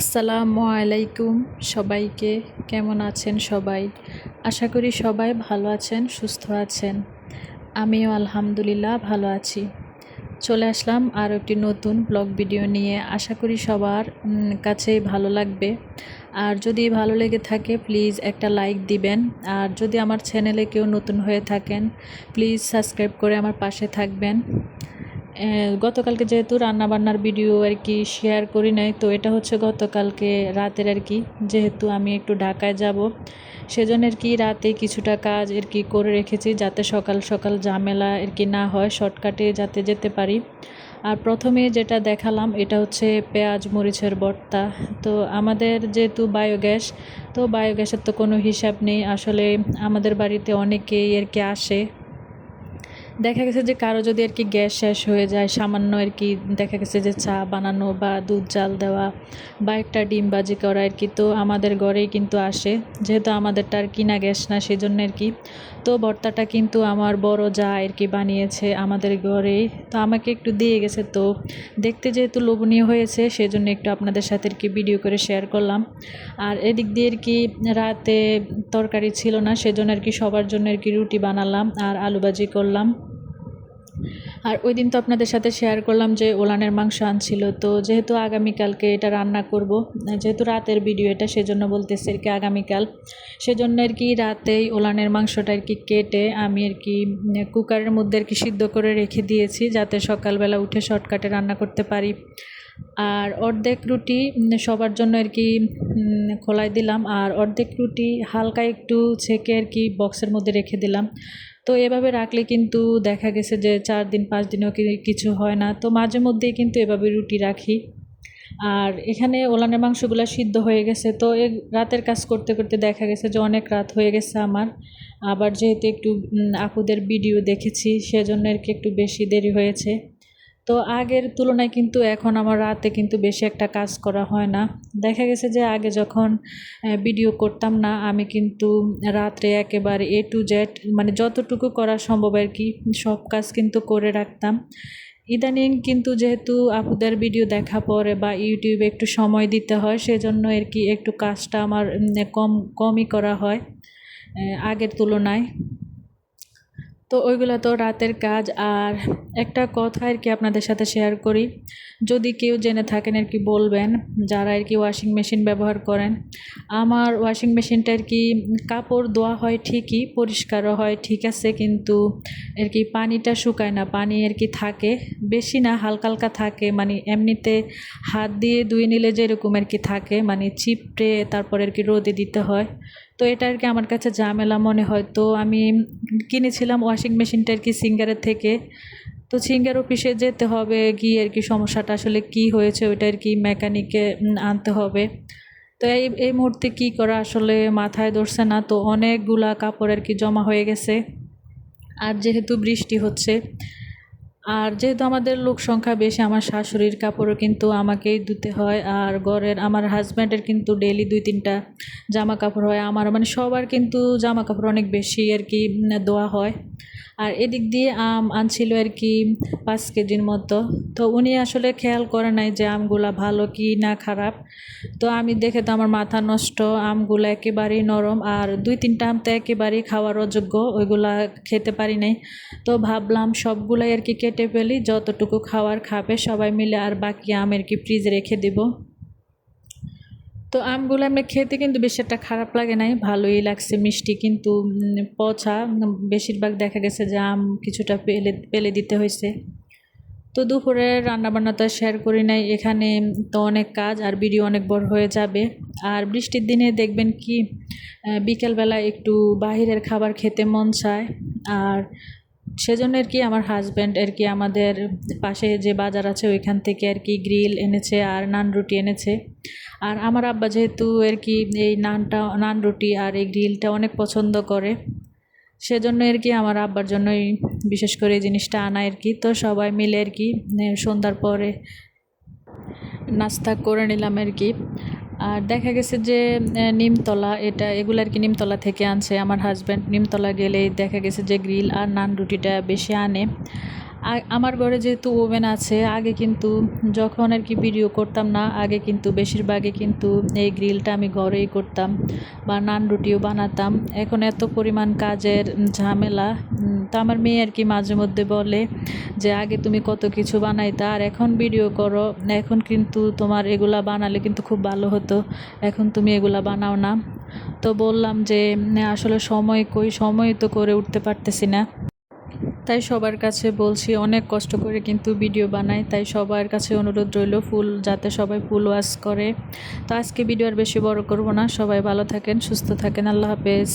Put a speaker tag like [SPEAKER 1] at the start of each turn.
[SPEAKER 1] আসসালামু আলাইকুম সবাইকে, কেমন আছেন সবাই? আশা করি সবাই ভালো আছেন, সুস্থ আছেন। আমিও আলহামদুলিল্লাহ ভালো আছি। চলে আসলাম আর একটি নতুন ব্লগ ভিডিও নিয়ে। আশা করি সবার কাছেই ভালো লাগবে। আর যদি ভালো লেগে থাকে, প্লিজ একটা লাইক দিবেন। আর যদি আমার চ্যানেলে কেউ নতুন হয়ে থাকেন, প্লিজ সাবস্ক্রাইব করে আমার পাশে থাকবেন। গতকালকে যেহেতু রান্নাবান্নার ভিডিও আর কি শেয়ার করি নাই, তো এটা হচ্ছে গতকালকে রাতের আর কি, যেহেতু আমি একটু ঢাকায় যাব। সেজন্য আর কি রাতে কিছুটা কাজ আর কি করে রেখেছি যাতে সকাল সকাল ঝামেলা আর কি না হয় শর্টকাটে যাতে যেতে পারি। আর প্রথমে যেটা দেখালাম, এটা হচ্ছে পেঁয়াজ মরিচের ভর্তা তো আমাদের যেহেতু বায়োগ্যাস, তো বায়োগ্যাসের তো কোনো হিসাব নেই। আসলে আমাদের বাড়িতে অনেকেই আর কি আসে। দেখা গেছে যে কারও যদি আর কি গ্যাস শেষ হয়ে যায়, সামান্য আর কি দেখা গেছে যে চা বানানো বা দুধ জাল দেওয়া বা একটা ডিম বাজি করা আর কি, তো আমাদের ঘরেই কিন্তু আসে। যেহেতু আমাদেরটা আর কিনা গ্যাস না সেই জন্য আর কি। তো ভর্তাটা কিন্তু আমার বড় যা আর কি বানিয়েছে আমাদের ঘরেই। তো আমাকে একটু দিয়ে গেছে, তো দেখতে যেহেতু লোভনীয় হয়েছে, সেজন্য একটু আপনাদের সাথে আর কি ভিডিও করে শেয়ার করলাম। আর এদিক দিয়ে আর কি রাতে তরকারি ছিল না, সেজন্য আর কি সবার জন্য আর কি রুটি বানালাম আর আলু ভাজি করলাম। আর ওই দিন তো আপনাদের সাথে শেয়ার করলাম যে ওলানের মাংস আনছিল। তো যেহেতু আগামীকালকে এটা রান্না করব, যেহেতু রাতের ভিডিও এটা, সেজন্য বলতেছে আর কি আগামীকাল। সেজন্য আর কি রাতেই ওলানের মাংসটা আর কি কেটে আমি আর কি কুকারের মধ্যে আর কি সিদ্ধ করে রেখে দিয়েছি, যাতে সকালবেলা উঠে শর্টকাটে রান্না করতে পারি। আর অর্ধেক রুটি সবার জন্য আর কি খোলাই দিলাম। আর অর্ধেক রুটি হালকা একটু ছেঁকে আর কি বক্সের মধ্যে রেখে দিলাম। তো এভাবে রাখলে কিন্তু দেখা গেছে যে চার দিন, পাঁচ দিনও কিছু হয় না। তো মাঝে মধ্যেই কিন্তু এভাবে রুটি রাখি। আর এখানে ওলানের মাংসগুলো সিদ্ধ হয়ে গেছে। তো এ রাতের কাজ করতে করতে দেখা গেছে যে অনেক রাত হয়ে গেছে আমার। আবার যেহেতু একটু আপুদের ভিডিও দেখেছি, সেজন্য আর কি একটু বেশি দেরি হয়েছে। তো আগের তুলনায় কিন্তু এখন আমার রাতে কিন্তু বেশি একটা কাজ করা হয় না। দেখা গেছে যে আগে যখন ভিডিও করতাম না, আমি কিন্তু রাত্রে একেবারে এ টু জেড মানে যতটুকু করা সম্ভব আর কি, সব কাজ কিন্তু করে রাখতাম। ইদানিং কিন্তু যেহেতু আপুদের ভিডিও দেখা পরে বা ইউটিউবে একটু সময় দিতে হয়, সেজন্য আর কি একটু কাজটা আমার কম, কমই করা হয় আগের তুলনায়। তো ওইগুলো তো রাতের কাজ। আর একটা কথা আর কি আপনাদের সাথে শেয়ার করি। যদি কেউ জেনে থাকেন আর কি বলবেন, যারা আর কি ওয়াশিং মেশিন ব্যবহার করেন, আমার ওয়াশিং মেশিনটা আর কি কাপড় ধোয়া হয় ঠিকই, পরিষ্কারও হয়, ঠিক আছে, কিন্তু আর কি পানিটা শুকায় না, পানি আর কি থাকে। বেশি না, হালকা হালকা থাকে মানে এমনিতে হাত দিয়ে ধুয়ে নিলে যেরকম আর কি থাকে মানে চিপটে তারপর আর কি রোদে দিতে হয়। তো এটা আর কি আমার কাছে ঝামেলা মনে হয়। তো আমি কিনেছিলাম ওয়াশিং মেশিনটা আর কি সিঙ্গারের থেকে। তো সিঙ্গার অফিসে যেতে হবে, গিয়ে আর কি সমস্যাটা আসলে কি হয়েছে ওইটা আর কি মেকানিকে আনতে হবে। তো এই এই মুহূর্তে কী করা আসলে মাথায় ধরছে না। তো অনেকগুলা কাপড় আর কি জমা হয়ে গেছে। আর যেহেতু বৃষ্টি হচ্ছে আর যেহেতু আমাদের লোক সংখ্যা বেশি, আমার শাশুড়ির কাপড়ও কিন্তু আমাকেই ধুতে হয়। আর ঘরের আমার হাজব্যান্ডের কিন্তু ডেলি দুই তিনটা জামা কাপড় হয়। আমার মানে সবার কিন্তু জামা কাপড় অনেক বেশি আর কি ধোয়া হয়। আর এদিক দিয়ে আম আনছিল আর কি পাঁচ কেজির মতো। তো উনি আসলে খেয়াল করে নাই যে আমগুলা ভালো কি না খারাপ। তো আমি দেখে তো আমার মাথা নষ্ট, আমগুলো একেবারেই নরম। আর দুই তিনটা আম তো একেবারেই খাওয়ার অযোগ্য, ওইগুলা খেতে পারি নাই। তো ভাবলাম সবগুলাই আর কি কেটে ফেলি, যতটুকু খাওয়ার খাবে, সবাই মিলে আর বাকি আম আর কি ফ্রিজে রেখে দিব। তো আমগুলো এমনি খেতে কিন্তু বেশি একটা খারাপ লাগে নাই, ভালোই লাগছে, মিষ্টি কিন্তু পচা, বেশিরভাগ দেখা গেছে যে আম কিছুটা পেলে পেলে দিতে হয়েছে। তো দুপুরে রান্নাবান্না তো শেয়ার করি নাই, এখানে তো অনেক কাজ আর ভিডিও অনেক বড় হয়ে যাবে। আর বৃষ্টির দিনে দেখবেন কি বিকেলবেলা একটু বাহিরের খাবার খেতে মন চায়, আর সেজন্য আর কি আমার হাজব্যান্ড আর কি আমাদের পাশে যে বাজার আছে ওইখান থেকে আর কি গ্রিল এনেছে আর নান রুটি এনেছে। আর আমার আব্বা যেহেতু আর কি এই নানটা, নান রুটি আর এই গ্রিলটা অনেক পছন্দ করে, সেজন্য আর কি আমার আব্বার জন্যই বিশেষ করে এই জিনিসটা আনা আর কি। তো সবাই মিলে আর কি সন্ধ্যার পরে নাস্তা করে নিলাম আর কি। আর দেখা গেছে যে নিমতলা, এটা, এগুলো আর কি নিমতলা থেকে আনছে আমার হাজব্যান্ড নিমতলা গেলে দেখা গেছে যে গ্রিল আর নান রুটিটা বেশি আনে। আমার ঘরে যেহেতু ওভেন আছে, আগে কিন্তু যখন আর কি ভিডিও করতাম না, আগে কিন্তু বেশিরভাগই কিন্তু এই গ্রিলটা আমি ঘরেই করতাম বা নান রুটিও বানাতাম। এখন এত পরিমাণ কাজের ঝামেলা তো আমার মেয়ে আর কি মাঝে মধ্যে বলে যে, আগে তুমি কত কিছু বানাইতা, আর এখন ভিডিও করো। এখন কিন্তু তোমার এগুলা বানালে কিন্তু খুব ভালো হতো, এখন তুমি এগুলা বানাও না। তো বললাম যে আসলে সময় কই, সময় তো করে উঠতে পারতেছি না। তাই সবার কাছে বলছি, অনেক কষ্ট করে কিন্তু ভিডিও বানাই, তাই সবার কাছে অনুরোধ রইল ফুল, যাতে সবাই ফুল ওয়াশ করে। তো আজকে ভিডিও আর বেশি বড় করব না, সবাই ভালো থাকেন, সুস্থ থাকেন, আল্লাহ হাফেজ।